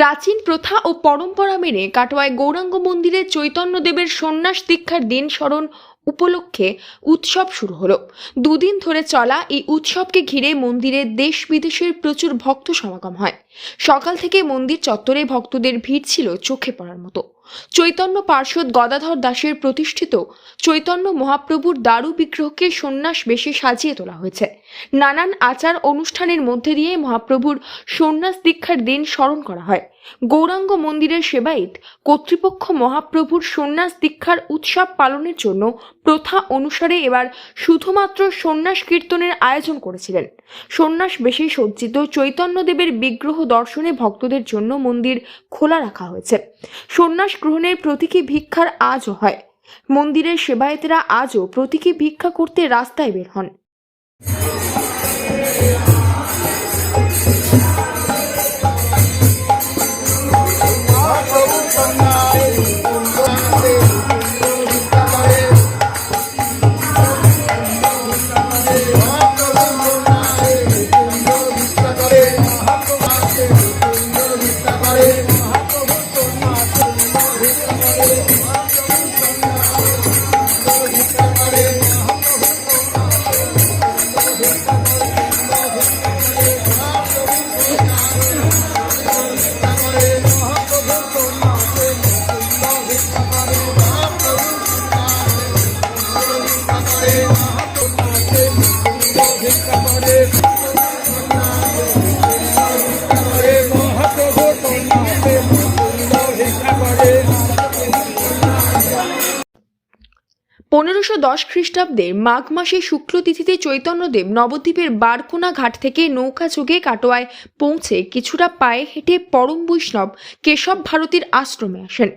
প্রাচীন প্রথা ও পরম্পরা মেনে কাটোয়ায় গৌরাঙ্গ মন্দিরে চৈতন্যদেবের সন্ন্যাস দীক্ষার দিন স্মরণ উপলক্ষে উৎসব শুরু হলো। দুদিন ধরে চলা এই উৎসবকে ঘিরে মন্দিরে দেশ বিদেশের প্রচুর ভক্ত সমাগম হয়। সকাল থেকে মন্দির চত্বরে ভক্তদের ভিড় ছিল চোখে পড়ার মতো। চৈতন্য পার্শ্বদ গদাধর দাসের প্রতিষ্ঠিত চৈতন্য মহাপ্রভুর দারু বিগ্রহকে সন্ন্যাস বেশে সাজিয়ে তোলা হয়েছে। নানান আচার অনুষ্ঠানের মধ্যে দিয়ে মহাপ্রভুর সন্ন্যাস দীক্ষার দিন স্মরণ করা হয়। গৌরাঙ্গ মন্দিরের সেবায়িত কর্তৃপক্ষ মহাপ্রভুর সন্ন্যাস দীক্ষার উৎসব পালনের জন্য প্রথা অনুসারে এবার শুধুমাত্র সন্ন্যাস কীর্তনের আয়োজন করেছিলেন। সন্ন্যাস বেশি সজ্জিত চৈতন্যদেবের বিগ্রহ দর্শনে ভক্তদের জন্য মন্দির খোলা রাখা হয়েছে। সন্ন্যাস গ্রহণের প্রতীকী ভিক্ষার আজও হয়। মন্দিরের সেবায়েতেরা আজও প্রতীকী ভিক্ষা করতে রাস্তায় বের হন। পনেরোশো দশ খ্রিস্টাব্দে মাঘ মাসে শুক্ল তিথিতে চৈতন্যদেব নবদ্বীপের বারকোনা ঘাট থেকে নৌকা যোগে কাটোয়ায় পৌঁছে কিছুটা পায়ে হেঁটে পরম বৈষ্ণব কেশব ভারতীর আশ্রমে আসেন।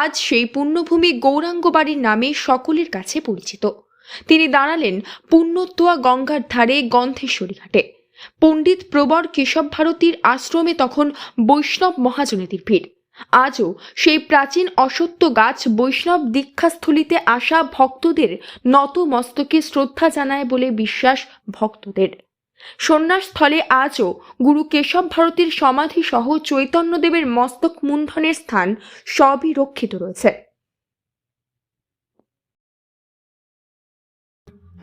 আজ সেই পুণ্যভূমি গৌরাঙ্গ বাড়ির নামে সকলের কাছে পরিচিত। তিনি দাঁড়ালেন পুণ্যতোয়া গঙ্গার ধারে গন্ধেশ্বরী ঘাটে। পণ্ডিত প্রবর কেশব ভারতীর আশ্রমে তখন বৈষ্ণব মহাজনেদের ভিড়। আজও সেই প্রাচীন অসত্য গাছ বৈষ্ণব দীক্ষাস্থলিতে আসা ভক্তদের নত মস্তকে শ্রদ্ধা জানায় বলে বিশ্বাস ভক্তদের। সন্ন্যাসস্থলে আজও গুরু কেশব ভারতীর সমাধিসহ চৈতন্যদেবের মস্তক মুন্ধনের স্থান সবই রক্ষিত রয়েছে।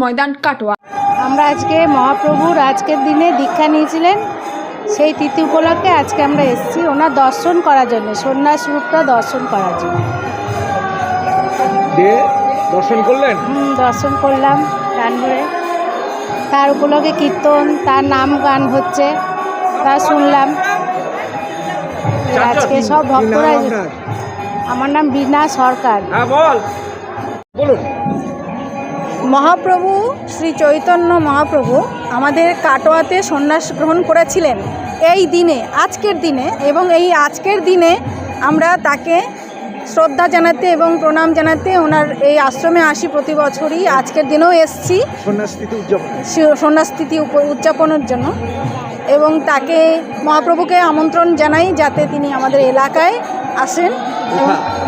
ময়দান কাটোয়া। আমরা আজকে মহাপ্রভুর আজকের দিনে দীক্ষা নিয়েছিলেন। সেই তিথি উপলক্ষে আজকে আমরা এসেছি ওনার দর্শন করার জন্য সন্ন্যাস রূপটা দর্শন করার জন্য। দর্শন করলেন? হুম, দর্শন করলাম গান ধরে তার উপলক্ষে কীর্তন তার নাম গান হচ্ছে তা শুনলাম। আজকে সব ভক্তরা আমার নাম বীণা সরকার। হ্যাঁ বলুন। মহাপ্রভু শ্রী চৈতন্য মহাপ্রভু আমাদের কাটোয়াতে সন্ন্যাস গ্রহণ করেছিলেন। এই দিনে আজকের দিনে এবং এই আজকের দিনে আমরা তাকে শ্রদ্ধা জানাতে এবং প্রণাম জানাতে ওনার এই আশ্রমে আসি প্রতি বছরই। আজকের দিনেও এসছি। সন্ন্যাসতিথি উদযাপনের জন্য এবং তাকে মহাপ্রভুকে আমন্ত্রণ জানাই যাতে তিনি আমাদের এলাকায় আসেন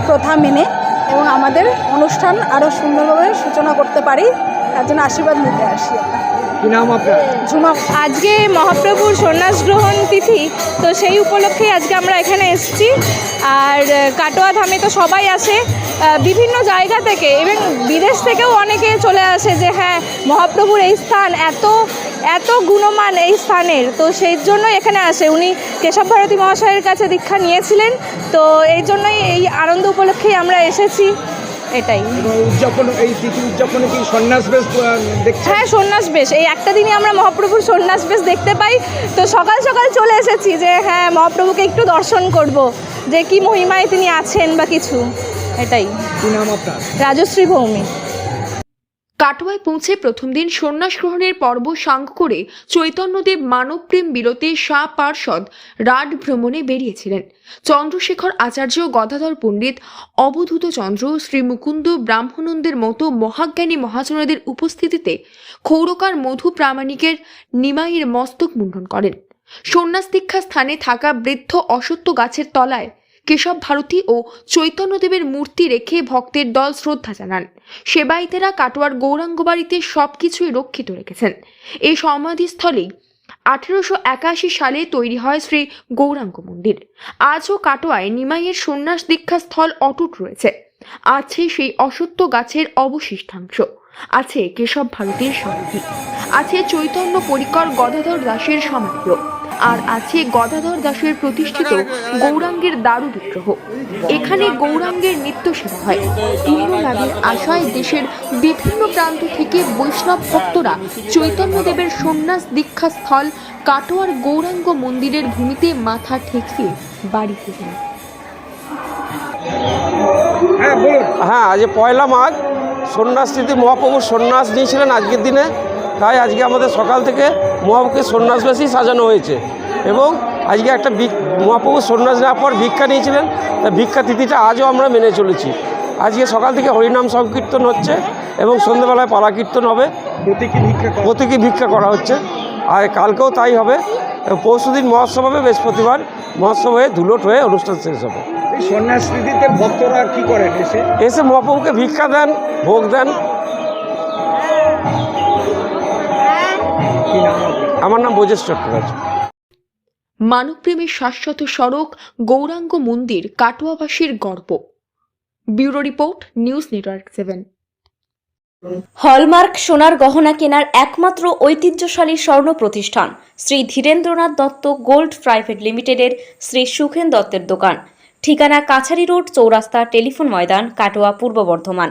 প্রথা মেনে এবং আমাদের অনুষ্ঠান আরও সুন্দরভাবে সূচনা করতে পারি। তার জন্য আশীর্বাদ নিতে আসি ঝুমা। আজকে মহাপ্রভুর সন্ন্যাস গ্রহণ তিথি তো সেই উপলক্ষে আজকে আমরা এখানে এসেছি। আর কাটোয়া ধামে তো সবাই আসে। বিভিন্ন জায়গা থেকে এবং বিদেশ থেকেও অনেকে চলে আসে যে হ্যাঁ মহাপ্রভুর এই স্থান এত এত গুণমান এই স্থানের তো সেই জন্য এখানে আসে। উনি কেশব ভারতী মহাশয়ের কাছে দীক্ষা নিয়েছিলেন তো এই জন্যই এই আনন্দ উপলক্ষেই আমরা এসেছি। এটাই। উদযাপন এই তিথি উদযাপনে কি সন্ন্যাস বেশ আহ, দেখছেন? হ্যাঁ সন্ন্যাস বেশ। এই একটা দিনই আমরা মহাপ্রভুর সন্ন্যাস বেশ দেখতে পাই। তো সকাল সকাল চলে এসেছি যে হ্যাঁ মহাপ্রভুকে একটু দর্শন করব যে কি মহিমায় তিনি আছেন বা কিছু। এটাই। নাম আপনার? রাজশ্রী ভৌমিক। কাটোয়ায় পৌঁছে প্রথম দিন সন্ন্যাস গ্রহণের পর্ব সাঙ্গ করে চৈতন্যদেব মানবপ্রেম বিরতে শাহ পার্ষদ রাড ভ্রমণে বেরিয়েছিলেন। চন্দ্রশেখর আচার্য, গদাধর পণ্ডিত, অবধূত চন্দ্র, শ্রী মুকুন্দ ব্রাহ্মণন্দের মতো মহাজ্ঞানী মহাজনদের উপস্থিতিতে ক্ষৌরকার মধু প্রামাণিকের নিমাইয়ের মস্তক মুন্ডন করেন। সন্ন্যাস দীক্ষা স্থানে থাকা বৃদ্ধ অসত্য গাছের তলায় কেশব ভারতী ও চৈতন্যদেবের মূর্তি রেখে ভক্তের দল শ্রদ্ধা জানান। সেবাইতেরা কাটোয়ার গৌরাঙ্গ বাড়িতে সবকিছুই রক্ষিত রেখেছেন। এই সমাধিস্থলেই আঠেরোশো একাশি সালে তৈরি হয় শ্রী গৌরাঙ্গ মন্দির। আজও কাটোয়ায় নিমাইয়ের সন্ন্যাস দীক্ষা স্থল অটুট রয়েছে। আছে সেই অসত্য গাছের অবশিষ্টাংশ। আছে কেশব ভারতীর সমাধি। আছে চৈতন্য পরিকর গদাধর দাসের সমাধিও। আর আছে গদাধর দাসের প্রতিষ্ঠিত গৌরাঙ্গের দারু বিগ্রহ। এখানে গৌরাঙ্গের নিত্য সেবা হয়। লাভের আশায় দেশের বিভিন্ন প্রান্ত থেকে বৈষ্ণব ভক্তরা চৈতন্যদেবের সন্ন্যাস দীক্ষা স্থল কাটোয়ার গৌরাঙ্গ মন্দিরের ভূমিতে মাথা ঠেকিয়ে বাড়ি ফিরেন হ্যাঁ হ্যাঁ আজ পয়লা মাঘ সন্ন্যাস স্মৃতি মহাপ্রভু সন্ন্যাস নিয়েছিলেন আজকের দিনে তাই আজকে আমাদের সকাল থেকে মহাপ্রভুকে সন্ন্যাসবাসী সাজানো হয়েছে। এবং আজকে একটা মহাপ্রভু সন্ন্যাস নেওয়ার পর ভিক্ষা নিয়েছিলেন তা ভিক্ষা তিথিটা আজও আমরা মেনে চলেছি। আজকে সকাল থেকে হরিনাম সংকীর্তন হচ্ছে এবং সন্ধ্যেবেলায় পালা কীর্তন হবে। প্রতীকী ভিক্ষা প্রতীকী ভিক্ষা করা হচ্ছে। আর কালকেও তাই হবে। পরশু দিন মহোৎসব হবে বৃহস্পতিবার মহোৎসব হয়ে ধুলোট হয়ে অনুষ্ঠান শেষ হবে। এই সন্ন্যাস ভক্তরা কি করেন এসে? এসে মহাপ্রভুকে ভিক্ষা দেন ভোগ দেন আমার নাম বোজেশ চট্টোপাধ্যায়। মানবপ্রেমের শাশ্বত সড়ক গৌরাঙ্গ মন্দির কাটোয়াবাসীর গর্ব। Bureau report news network seven. Hallmark সোনার গহনা কেনার একমাত্র ঐতিহ্যশালী স্বর্ণ প্রতিষ্ঠান শ্রী ধীরেন্দ্রনাথ দত্ত গোল্ড প্রাইভেট লিমিটেডের শ্রী সুখেন দত্তের দোকান। ঠিকানা কাছারি রোড চৌরাস্তা টেলিফোন ময়দান কাটোয়া পূর্ব বর্ধমান।